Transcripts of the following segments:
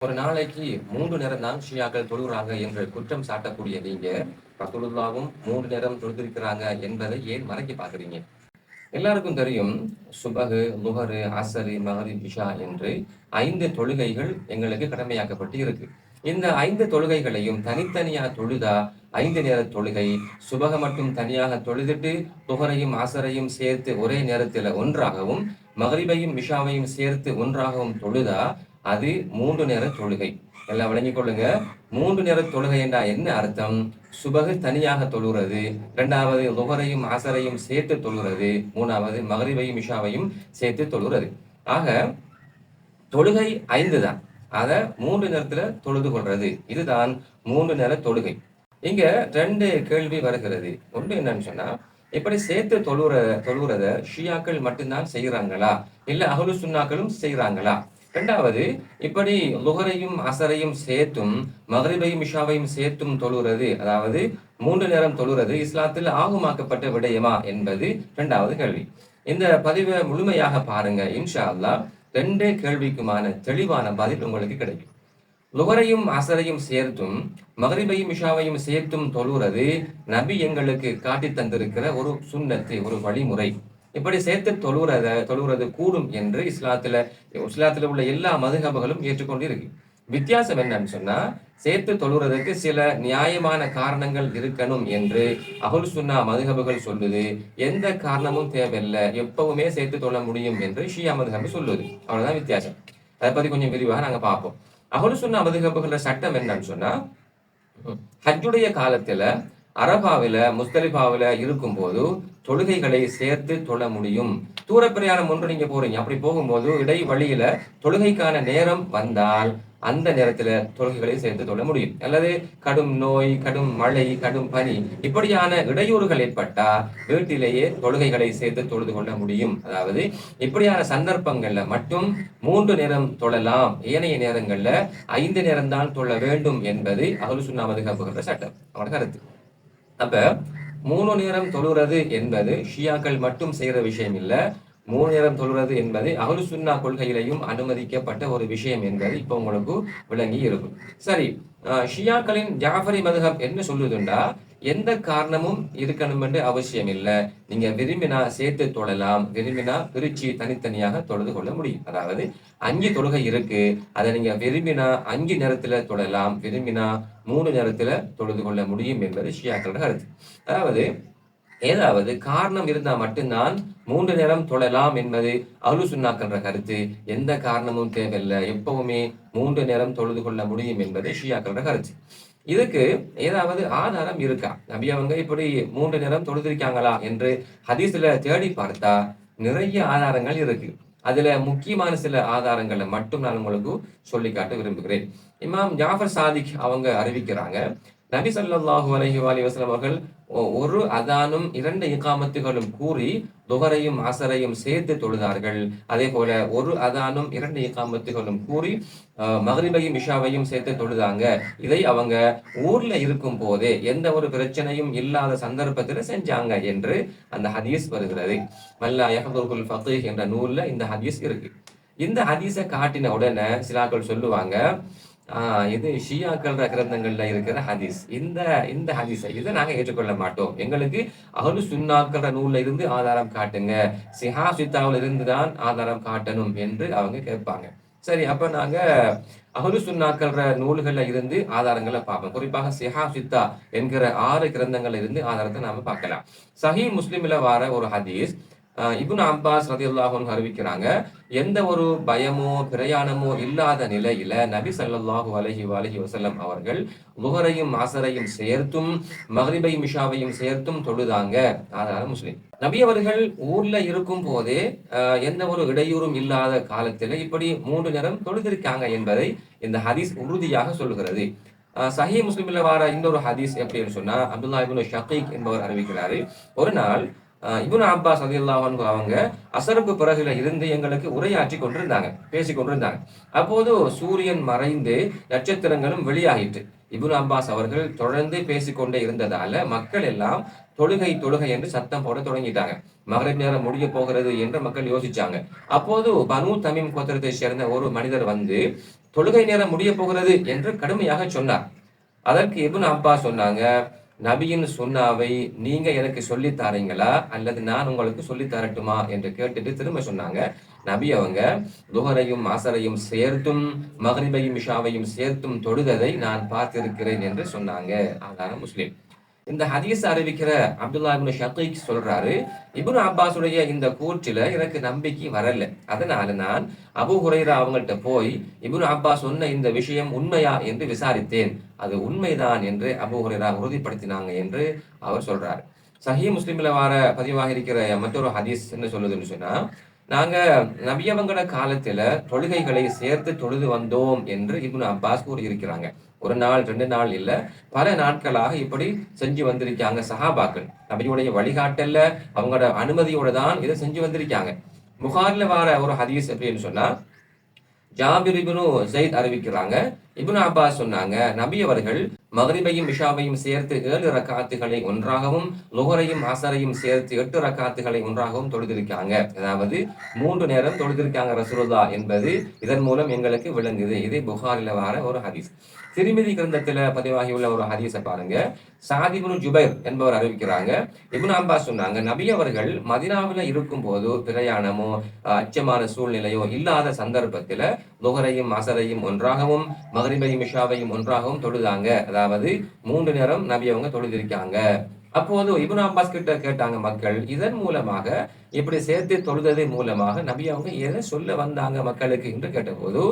ஒரு நாளைக்கு மூன்று நேரம் தான் ஷியாக்கள் தொழுகிறாங்க என்று குற்றம் சாட்டக்கூடிய நீங்க ரசூலுல்லாவும் மூன்று நேரம் தொழுதிருக்கிறாங்க என்பதை ஏன் மறைக்க பாக்குறீங்க எல்லாருக்கும் தெரியும் சுபகு முகரு அசரு மகரி பிஷா என்று ஐந்து தொழுகைகள் எங்களுக்கு கடமையாக்கப்பட்டு இருக்கு. இந்த ஐந்து தொழுகைகளையும் தனித்தனியா தொழுதா ஐந்து நேர தொழுகை சுபக மட்டும் தனியாக தொழுதுட்டு துகரையும் ஆசரையும் சேர்த்து ஒரே நேரத்தில் ஒன்றாகவும் மகரிபையும் விஷாவையும் சேர்த்து ஒன்றாகவும் தொழுதா அது மூன்று நேர தொழுகை. எல்லாம் விளங்கிக் கொள்ளுங்க. மூன்று நேர தொழுகை என்றா என்ன அர்த்தம்? சுபகு தனியாக தொழுகிறது. இரண்டாவது லுகரையும் அசரையும் சேர்த்து தொழுகிறது. மூணாவது மகரிவையும் இஷாவையும் சேர்த்து தொழுகிறது. ஆக தொழுகை ஐந்து தான். அதை மூன்று நேரத்துல தொழுது கொள்றது. இதுதான் மூன்று நேர தொழுகை. இங்க ரெண்டு கேள்வி வருகிறது. ஒன்று என்னன்னு சொன்னா இப்படி சேர்த்து தொழுற தொழுறத ஷியாக்கள் மட்டும்தான் செய்யறாங்களா இல்ல அகலு சுன்னாக்களும் செய்யறாங்களா ரெண்டாவது இப்படி லுகரையும் அசரையும் சேர்த்தும் மகரிபையும் இஷாவையும் சேர்த்தும் தொழுறது அதாவது மூன்று நேரம் தொழுறது இஸ்லாத்தில் ஆகுமாக்கப்பட்ட விடயமா என்பது இரண்டாவது கேள்வி. இந்த பதிவை முழுமையாக பாருங்க இன்ஷா அல்லாஹ் ரெண்டே கேள்விக்குமான தெளிவான பதில் உங்களுக்கு கிடைக்கும். லுகரையும் அசரையும் சேர்த்தும் மகரிபையும் இஷாவையும் சேர்த்தும் தொழுறது நபி எங்களுக்கு காட்டி தந்திருக்கிற ஒரு சுண்ணத்து ஒரு வழிமுறை. இப்படி சேர்த்து தொழுகிறத தொழுகிறது கூடும் என்று இஸ்லாத்துல இஸ்லாத்துல உள்ள எல்லா மதுகபுகளும் ஏற்றுக்கொண்டு இருக்கு வித்தியாசம் என்னன்னு சொன்னா சேர்த்து தொழுகிறதுக்கு சில நியாயமான காரணங்கள் இருக்கணும் என்று அகுல் சுன்னா மதுகபுகள் சொல்லுது. எந்த காரணமும் தேவையில்லை. எப்பவுமே சேர்த்து தொழ முடியும் என்று ஷியா மதுகபு சொல்லுது. அவ்வளவுதான் வித்தியாசம். அதை பத்தி கொஞ்சம் விரிவாக நாங்க பார்ப்போம். அகுல் சுன்னா மதுகபுகள சட்டம் என்னன்னு சொன்னா ஹஜ்ஜுடைய காலத்துல அரபாவில முஸ்தலிஃபாவில இருக்கும்போது தொழுகைகளை சேர்த்து தொழ முடியும். தூர பிரயாணம் ஒன்று நீங்க போறீங்க. அப்படி போகும்போது இடை வழியில தொழுகைக்கான நேரம் வந்தால் அந்த நேரத்துல தொழுகைகளை சேர்த்து தொழ முடியும். அல்லது கடும் நோய் கடும் மழை கடும் பனி இப்படியான இடையூறுகள் ஏற்பட்டா வீட்டிலேயே தொழுகைகளை சேர்த்து தொழுது கொள்ள முடியும். அதாவது இப்படியான சந்தர்ப்பங்கள்ல மட்டும் மூன்று நேரம் தொழலாம். ஏனைய நேரங்கள்ல ஐந்து நேரம் தான் தொழ வேண்டும் என்பது அகலு சுண்ணாமது சட்டம். அவனோட கருத்து. அப்ப மூணு நேரம் தொழுறது என்பது ஷியாக்கள் மட்டும் செய்யற விஷயம் இல்லை மூணு நேரம் தொழுறது என்பது அகலு சுன்னா கொள்கையிலையும் அனுமதிக்கப்பட்ட ஒரு விஷயம் என்பது இப்போ உங்களுக்கு விளங்கி இருக்கும். சரி ஷியாக்களின் ஜாஃபரி மதுகம் என்ன சொல்லுதுண்டா? எந்த காரணமும் இருக்கணும் என்று அவசியம் இல்லை நீங்க விரும்பினா சேர்த்து தொழலாம் விரும்பினா பிரிச்சு தனித்தனியாக தொழுது கொள்ள முடியும். அதாவது அஞ்சு தொழுகை இருக்கு. அதை நீங்க விரும்பினா அஞ்சு நேரத்துல தொழலாம் விரும்பினா மூணு நேரத்துல தொழுது கொள்ள முடியும் என்பது ஷியாக்களோட கருத்து. அதாவது ஏதாவது காரணம் இருந்தா மட்டும்தான் மூன்று நேரம் தொழலாம் என்பது அலு கருத்து. எந்த காரணமும் தேவையில்லை. எப்பவுமே மூன்று நேரம் தொழுது கொள்ள முடியும் என்பது ஷியாக்களோட கருத்து. இதுக்கு ஏதாவது ஆதாரம் இருக்கா? நபி அவங்க இப்படி மூன்று நேரம் தொழுதிருக்காங்களா என்று ஹதீஸ்ல தேடி பார்த்தா நிறைய ஆதாரங்கள் இருக்கு. அதுல முக்கியமான சில ஆதாரங்களை மட்டும் நான் உங்களுக்கு சொல்லி காட்ட விரும்புகிறேன். இமாம் ஜாஃபர் சாதிக் அவங்க அறிவிக்கிறாங்க நபி சொல்லாஹு அலஹி அலி வஸல்லம் அவர்கள் ஒ- ஒரு அதானும் இரண்டு இகாமத்துகளும் கூறி துகரையும் அசரையும் சேர்த்து தொழுதார்கள். அதே போல ஒரு அதானும் இரண்டு இகாமத்துகளும் கூறி அஹ், இஷாவையும் சேர்த்து தொழுதாங்க. இதை அவங்க ஊர்ல இருக்கும் போதே எந்த ஒரு பிரச்சனையும் இல்லாத சந்தர்ப்பத்தில் செஞ்சாங்க என்று அந்த ஹதீஸ் வருகிறது. மல்லா யஹதுல் ஃபத்தீஹ் என்ற நூல்ல இந்த ஹதீஸ் இருக்கு. இந்த ஹதீஸை காட்டின உடனே சிலாக்கள் சொல்லுவாங்க இது ஷியாக்கள் கிரந்தங்கள்ல இருக்கிற ஹதீஸ். இந்த இந்த ஹதீஸை இதை நாங்க ஏற்றுக்கொள்ள மாட்டோம். எங்களுக்கு அகலு சுண்ணாக்கள் நூல்ல இருந்து ஆதாரம் காட்டுங்க. சிஹா சித்தாவில் இருந்து தான் ஆதாரம் காட்டணும் என்று அவங்க கேட்பாங்க. சரி அப்ப நாங்க அகலு சுண்ணாக்கள் நூல்கள்ல இருந்து ஆதாரங்களை பார்ப்போம். குறிப்பாக சிஹா சித்தா என்கிற ஆறு கிரந்தங்கள்ல இருந்து ஆதாரத்தை நாம பார்க்கலாம். சஹி முஸ்லிம்ல வர ஒரு ஹதீஸ். இபுன் அப்பாஸ் ரதி அல்லாஹூன் அறிவிக்கிறாங்க எந்த ஒரு பயமோ பிரயாணமோ இல்லாத நிலையில நபி சல்லாஹூ அலஹி அலஹி வசல்லம் அவர்கள் முகரையும் அசரையும் சேர்த்தும் மஹரிபை மிஷாவையும் சேர்த்தும் தொழுதாங்க. அதனால முஸ்லீம். நபி அவர்கள் ஊர்ல இருக்கும் போதே ஆஹ் எந்த ஒரு இடையூறும் இல்லாத காலத்தில் இப்படி மூன்று நேரம் தொழுதிருக்காங்க என்பதை இந்த ஹதீஸ் உறுதியாக சொல்கிறது ஆஹ் முஸ்லீம்ல வார இன்னொரு ஹதீஸ் எப்படின்னு சொன்னா அப்துல்லா இப்னு ஷகீக் என்பவர் அறிவிக்கிறாரு. ஒரு நாள் இபுன் அப்பாஸ் அதில்லாஹன் அவங்க அசரப்பு பிறகுல இருந்து எங்களுக்கு உரையாற்றி கொண்டிருந்தாங்க பேசி கொண்டிருந்தாங்க. அப்போது சூரியன் மறைந்து நட்சத்திரங்களும் வெளியாகிட்டு இபுன் அப்பாஸ் அவர்கள் தொடர்ந்து பேசிக்கொண்டே இருந்ததால மக்கள் எல்லாம் தொழுகை தொழுகை என்று சத்தம் போட தொடங்கிட்டாங்க. மகரிப் நேரம் முடிய போகிறது என்று மக்கள் யோசிச்சாங்க. அப்போது பனு தமிம் கோத்திரத்தை சேர்ந்த ஒரு மனிதர் வந்து தொழுகை நேரம் முடிய போகிறது என்று கடுமையாக சொன்னார். அதற்கு இபுன் அப்பா சொன்னாங்க நபியின் சொன்னாவை நீங்க எனக்கு சொல்லி தாரீங்களா? அல்லது நான் உங்களுக்கு சொல்லி தரட்டுமா? என்று கேட்டுட்டு திரும்ப சொன்னாங்க. நபி அவங்க துஹரையும் அசரையும் சேர்த்தும் மகரிபையும் இஷாவையும் சேர்த்தும் தொடுததை நான் பார்த்திருக்கிறேன் என்று சொன்னாங்க. ஆதாரம் முஸ்லீம். இந்த ஹதீஸ் அறிவிக்கிற அப்துல்லா இப்னு ஷகீக் சொல்றாரு இப்னு அப்பாஸுடைய இந்த கூற்றில எனக்கு நம்பிக்கை வரல. அதனால நான் அபு ஹுரைரா அவங்கள்ட்ட போய் இப்னு அப்பாஸ் சொன்ன இந்த விஷயம் உண்மையா என்று விசாரித்தேன். அது உண்மைதான் என்று அபு ஹுரைரா உறுதிப்படுத்தினாங்க என்று அவர் சொல்றாரு. சஹி முஸ்லீம்ல வார பதிவாக இருக்கிற மற்றொரு ஹதீஸ் என்ன சொல்லுதுன்னு சொன்னா நாங்க நபியவங்கட காலத்துல தொழுகைகளை சேர்த்து தொழுது வந்தோம் என்று இப்னு அப்பாஸ் கூறியிருக்கிறாங்க. ஒரு நாள் ரெண்டு நாள் இல்ல. பல நாட்களாக இப்படி செஞ்சு வந்திருக்காங்க சஹாபாக்கள். நபியுடைய வழிகாட்டல்ல அவங்களோட அனுமதியோட தான் இதை செஞ்சு வந்திருக்காங்க. புகார்ல வர ஒரு ஹதீஸ் அப்படின்னு சொன்னா ஜாபிர் இப்னு ஜெயித் அறிவிக்கிறாங்க. இபுன் அப்பா சொன்னாங்க நபி அவர்கள் மகரிபையும் விஷாவையும் சேர்த்து ஏழு ரக்காத்துகளை ஒன்றாகவும் லுகரையும் அசரையும் சேர்த்து எட்டு ரக்காத்துகளை ஒன்றாகவும் தொழுதிருக்காங்க. அதாவது மூன்று நேரம் தொழுதிருக்காங்க ரசூலுல்லா என்பது இதன் மூலம் எங்களுக்கு விளங்குது. இது புகாரில வர ஒரு ஹதீஸ். திருமிதி கிரந்தத்தில் பதிவாகியுள்ள ஒரு ஹதீஸை பாருங்க. சாதிபுனு ஜுபைர் என்பவர் அறிவிக்கிறாங்க. இபுன் அம்பா சொன்னாங்க நபி அவர்கள் மதினாவில் இருக்கும் போது பிரயாணமோ அச்சமான சூழ்நிலையோ இல்லாத சந்தர்ப்பத்தில் லுகரையும் அசரையும் ஒன்றாகவும் மகரிபையும் இஷாவையும் ஒன்றாகவும் தொழுதாங்க. அதாவது மூன்று நேரம் நபி அவங்க தொழுதிருக்காங்க. அப்போது இபுன் அப்பாஸ் கிட்ட கேட்டாங்க மக்கள் இதன் மூலமாக இப்படி சேர்த்து தொழுதது மூலமாக நபி அவங்க எதை சொல்ல வந்தாங்க மக்களுக்கு என்று கேட்டபோது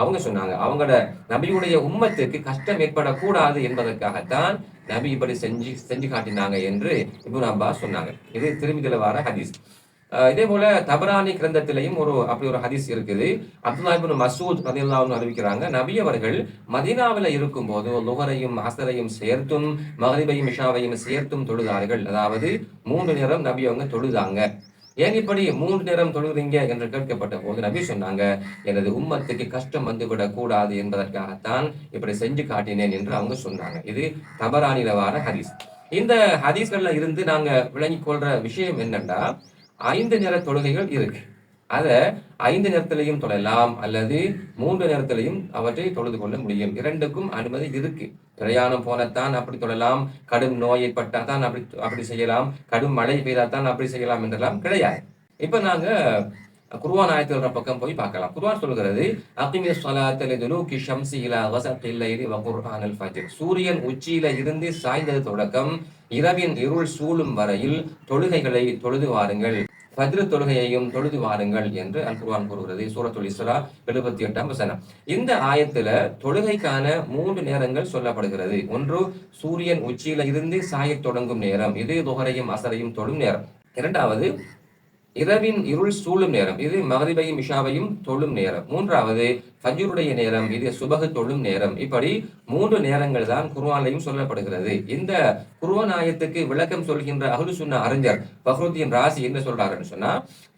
அவங்க சொன்னாங்க அவங்களோட நபியுடைய உம்மத்துக்கு கஷ்டம் ஏற்படக்கூடாது என்பதற்காகத்தான் நபி இப்படி செஞ்சு செஞ்சு காட்டினாங்க என்று இபுன் அப்பாஸ் சொன்னாங்க. இது திரும்பி வர ஹதீஸ்? இதே போல தபரானி கிரந்தத்திலையும் ஒரு அப்படி ஒரு ஹதீஸ் இருக்குது. அப்துல்லா மசூத் ரதில்லாவும் அறிவிக்கிறாங்க நபி அவர்கள் மதீனாவில் இருக்கும் போது லுகரையும் அசரையும் சேர்த்தும் மகரிபையும் இஷாவையும் சேர்த்தும் தொழுதார்கள். அதாவது மூன்று நேரம் நபி அவங்க தொழுதாங்க. ஏன் இப்படி மூன்று நேரம் தொழுகிறீங்க என்று கேட்கப்பட்ட போது நபி சொன்னாங்க எனது உம்மத்துக்கு கஷ்டம் வந்துவிடக் கூடாது என்பதற்காகத்தான் இப்படி செஞ்சு காட்டினேன் என்று அவங்க சொன்னாங்க. இது தபரானில வார ஹதீஸ். இந்த ஹதீஸ்கள்ல இருந்து நாங்க விளங்கிக் கொள்ற விஷயம் என்னன்னா ஐந்து நேர தொழுகைகள் இருக்கு. அத ஐந்து நேரத்திலையும் தொழலாம் அல்லது மூன்று நேரத்திலையும் அவற்றை தொழுது கொள்ள முடியும். இரண்டுக்கும் அனுமதி இருக்கு. பிரயாணம் போனத்தான் அப்படி தொழலாம். கடும் நோய் ஏற்பட்டாதான் அப்படி அப்படி செய்யலாம். கடும் மழை பெய்தாதான் அப்படி செய்யலாம் என்றெல்லாம் கிடையாது. இப்ப நாங்க குர்ஆன் ஆயத்துல பக்கம் போய் பார்க்கலாம். குர்ஆன் சொல்கிறது அகிமி ஸலாத்த கிஷம் ஷம்ஸி இலா கஸகில் லைலி வ குர்ஆனல் சூரியன் உச்சியில இருந்து சாய்ந்தது தொடக்கம். இரவின் இருள் சூழும் வரையில் தொழுகைகளை தொழுது வாருங்கள். ஃபஜ்ர் தொழுகையையும் தொழுது வாருங்கள் என்று அல்குர்வான் கூறுகிறது. சூரத்துல் இஸ்ரா எழுபத்தி எட்டாம் வசனம். இந்த ஆயத்துல தொழுகைக்கான மூன்று நேரங்கள் சொல்லப்படுகிறது. ஒன்று சூரியன் உச்சியில இருந்து சாயத் தொடங்கும் நேரம். இது துகரையும் அசரையும் தொழும் நேரம். இரண்டாவது இரவின் இருள் சூழும் நேரம் இது மகதிபையும் இஷாவையும் தொழும் நேரம். மூன்றாவது ஃபஜ்ருடைய நேரம் இது சுபகு தொழும் நேரம். இப்படி மூன்று நேரங்கள் தான் குர்ஆன்லையும் சொல்லப்படுகிறது. இந்த குர்ஆன் ஆயத்துக்கு விளக்கம் சொல்கின்ற அஹ்லு சுன்ன அறிஞர் பஹ்ருத்தீன் ராசி என்ன சொல்றாருன்னு சொன்னா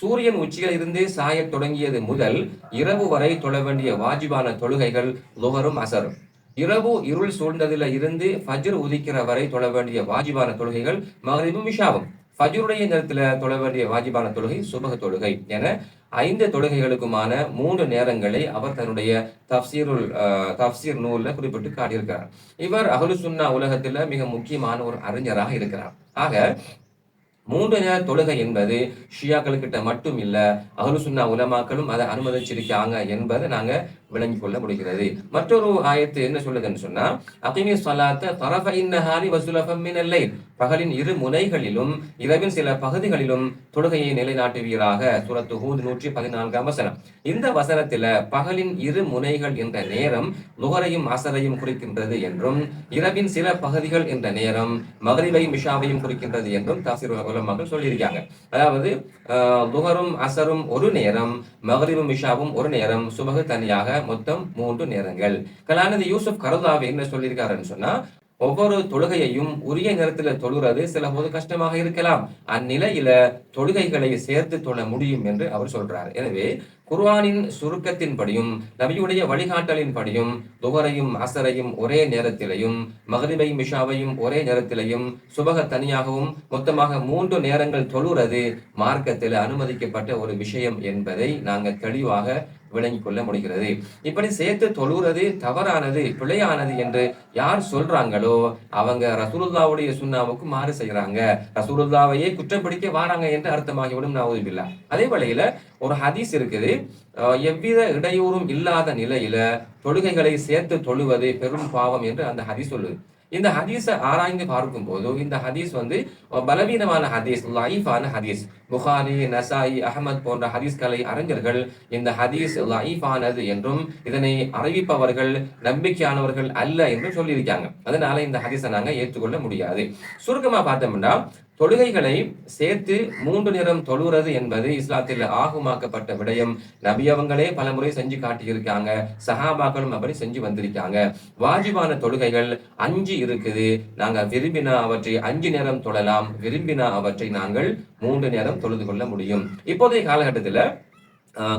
சூரியன் உச்சியில் இருந்து சாயத் தொடங்கியது முதல் இரவு வரை தொழ வேண்டிய வாஜிபான தொழுகைகள் லுகரும் அசரும். இரவு இருள் சூழ்ந்ததில் இருந்து ஃபஜ்ர் உதிக்கிற வரை தொழ வேண்டிய வாஜிபான தொழுகைகள் மகரிபும் இஷாவும். ஃபஜுருடைய நேரத்தில் தொழ வேண்டிய வாஜிபான தொழுகை சுபக தொழுகை என ஐந்து தொழுகைகளுக்குமான மூன்று நேரங்களை அவர் தன்னுடைய தப்சீருல் அஹ், தப்சீர் நூலில் குறிப்பிட்டு காட்டியிருக்கிறார். இவர் அகலு சுன்னா உலகத்துல மிக முக்கியமான ஒரு அறிஞராக இருக்கிறார். ஆக மூன்று நேர தொழுகை என்பது ஷியாக்கள் கிட்ட மட்டும் இல்லை அஹ்லு சுன்னா உலமாக்களும் அதை அனுமதிச்சிருக்காங்க என்பதை நாங்க விளங்கி கொள்ள முடிகிறது. மற்றொரு ஆயத்து என்ன சொல்லுதுன்னு சொன்னா அகிமி சலாத்த தரஃப இன்னஹாரி வசுலஃபம் மினல் பகலின் இரு முனைகளிலும் இரவின் சில பகுதிகளிலும் தொழுகையை நிலைநாட்டுவீராக. சுரத்து ஹூத் நூற்றி பதினான்காம் வசனம். இந்த வசனத்துல பகலின் இரு முனைகள் என்ற நேரம் லுகரையும் அசரையும் குறிக்கின்றது என்றும் இரவின் சில பகுதிகள் என்ற நேரம் மகரிவையும் மிஷாவையும் குறிக்கின்றது என்றும் தாசிர் உலமாக்கள் சொல்லியிருக்காங்க. அதாவது ஆஹ், லுகரும் அசரும் ஒரு நேரம் மகரிவும் மிஷாவும் ஒரு நேரம் சுபகு தனியாக மொத்தம் மூன்று நேரங்கள். கலாநிதி யூசுப் கருதாவை என்ன சொல்லியிருக்காருன்னு சொன்னா ஒவ்வொரு தொழுகையையும் உரிய நேரத்துல தொழுகிறது சில போது கஷ்டமாக இருக்கலாம். அந்நிலையில தொழுகைகளை சேர்த்து தொழ முடியும் என்று அவர் சொல்றார். எனவே குர்வானின் சுருக்கத்தின்படியும் நபியுடைய வழிகாட்டலின்படியும் துகரையும் அசரையும் ஒரே நேரத்திலையும் மகரிபையும் மிஷாவையும் ஒரே நேரத்திலையும் சுபக தனியாகவும் மொத்தமாக மூன்று நேரங்கள் தொழுறது மார்க்கத்தில் அனுமதிக்கப்பட்ட ஒரு விஷயம் என்பதை நாங்கள் தெளிவாக விளங்கிக் கொள்ள முடிகிறது. இப்படி சேர்த்து தொழுகிறது தவறானது பிழையானது என்று யார் சொல்றாங்களோ அவங்க ரசூலுல்லாவுடைய சுண்ணாவுக்கு மாறு செய்கிறாங்க ரசூலுல்லாவையே குற்றப்பிடிக்க வாராங்க என்று அர்த்தமாகிவிடும் நான் அதே வேளையில ஒரு ஹதீஸ் இருக்குது. எவ்வித இடையூறும் இல்லாத நிலையில தொழுகைகளை சேர்த்து தொழுவது பெரும் பாவம் என்று அந்த ஹதீஸ் சொல்லுது. இந்த ஹதீஸை ஆராய்ந்து பார்க்கும் போது இந்த ஹதீஸ் வந்து பலவீனமான ஹதீஸ் லைஃபான ஹதீஸ். புகாரி நசாயி அகமத் போன்ற ஹதீஸ்களை அறிஞர்கள் இந்த ஹதீஸ் லைஃபானது என்றும் இதனை அறிவிப்பவர்கள் நம்பிக்கையானவர்கள் அல்ல என்றும் சொல்லியிருக்காங்க. அதனால இந்த ஹதீஸை நாங்கள் ஏற்றுக்கொள்ள முடியாது. சுருக்கமாக பார்த்தோம்னா தொழுகைகளை சேர்த்து மூன்று நிறம் தொழுகிறது என்பது இஸ்லாத்தில் ஆகுமாக்கப்பட்ட விடயம். நபியவங்களே பலமுறை செஞ்சு காட்டியிருக்காங்க. சஹாபாக்களும் அப்படி செஞ்சு வந்திருக்காங்க. வாஜிபான தொழுகைகள் அஞ்சு இருக்குது. நாங்க விரும்பினா அவற்றை அஞ்சு நேரம் தொழலாம். விரும்பினா அவற்றை நாங்கள் மூன்று நேரம் தொழுது கொள்ள முடியும். இப்போதைய காலகட்டத்தில்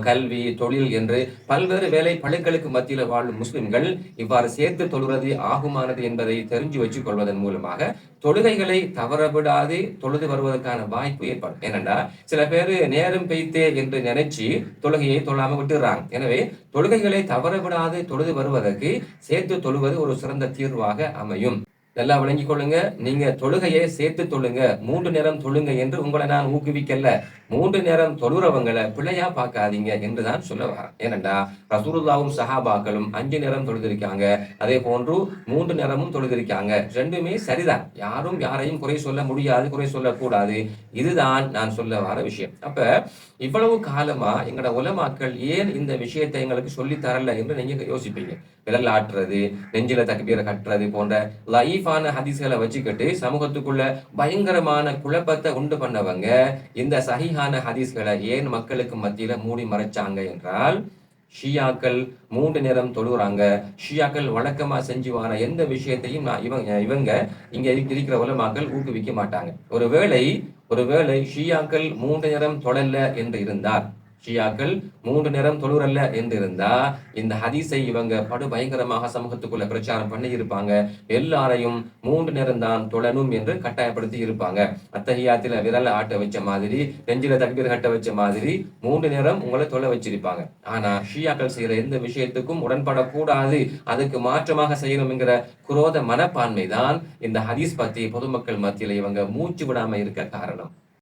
கல்வி தொழில் என்று பல்வேறு வேலை பழுக்களுக்கு மத்தியில் வாழும் முஸ்லிம்கள் இவ்வாறு சேர்த்து தொழுவது ஆகுமானது என்பதை தெரிஞ்சு வச்சுக் கொள்வதன் மூலமாக தொழுகைகளை தவறவிடாது தொழுது வருவதற்கான வாய்ப்பு ஏற்படும். ஏனென்றா சில பேர் நேரம் பெய்த்தே என்று நினைச்சு தொழுகையை தொழாம விட்டுறாங்க. எனவே தொழுகைகளை தவறவிடாது தொழுது வருவதற்கு சேர்த்து தொழுவது ஒரு சிறந்த தீர்வாக அமையும். நல்லா விளங்கிக் கொள்ளுங்க. நீங்க தொழுகையை சேர்த்து தொழுங்க. மூன்று நேரம் தொழுங்க என்று உங்களை நான் ஊக்குவிக்கல. மூன்று நேரம் தொழுறவங்களை பிழையா பார்க்காதீங்க என்றுதான் சொல்ல வரேன் ஏனண்டா ரசூலுல்லாவும் சஹாபாக்களும் அஞ்சு நேரம் தொழுதிருக்காங்க. அதே போன்று மூன்று நேரமும் தொழுதிருக்காங்க. ரெண்டுமே சரிதான். யாரும் யாரையும் குறை சொல்ல முடியாது குறை சொல்லக்கூடாது. இதுதான் நான் சொல்ல வர விஷயம். அப்ப இவ்வளவு காலமா எங்களோட உலமாக்கள் ஏன் இந்த விஷயத்தை எங்களுக்கு சொல்லி தரல என்று நீங்க யோசிப்பீங்க. விரல் ஆட்டுறது நெஞ்சில தக்கபீரை கட்டுறது போன்ற லைஃபான ஹதீஸ்களை வச்சுக்கிட்டு சமூகத்துக்குள்ள பயங்கரமான குழப்பத்தை உண்டு பண்ணவங்க இந்த சகிஹான ஹதீஸ்களை ஏன் மக்களுக்கு மத்தியில மூடி மறைச்சாங்க என்றால் ஷியாக்கள் மூன்று நேரம் தொழுகிறாங்க ஷியாக்கள் வழக்கமா செஞ்சு வர எந்த விஷயத்தையும் நான் இவங்க இவங்க இங்க இருக்கிற உலமாக்கள் ஊக்குவிக்க மாட்டாங்க. ஒருவேளை ஒருவேளை ஷியாக்கள் மூன்று நேரம் தொடல்ல என்று இருந்தார். ஷியாக்கள் மூன்று நேரம் தொழுறல்ல என்று இருந்தா இந்த ஹதீஸை இவங்க படு பயங்கரமாக சமூகத்துக்குள்ள பிரச்சாரம் பண்ணி இருப்பாங்க எல்லாரையும் மூன்று நேரம் தான் தொழணும் என்று கட்டாயப்படுத்தி இருப்பாங்க. அத்தகையாத்தில விரல ஆட்ட வச்ச மாதிரி நெஞ்சில தக்பீர் கட்ட வச்ச மாதிரி மூன்று நேரம் உங்களை தொலை வச்சிருப்பாங்க. ஆனா ஷியாக்கள் செய்யற எந்த விஷயத்துக்கும் உடன்படக்கூடாது. அதுக்கு மாற்றமாக செய்யணும் குரோத மனப்பான்மை தான் இந்த ஹதீஸ் பத்தி பொதுமக்கள் மத்தியில இவங்க மூச்சு விடாம இருக்க காரணம்.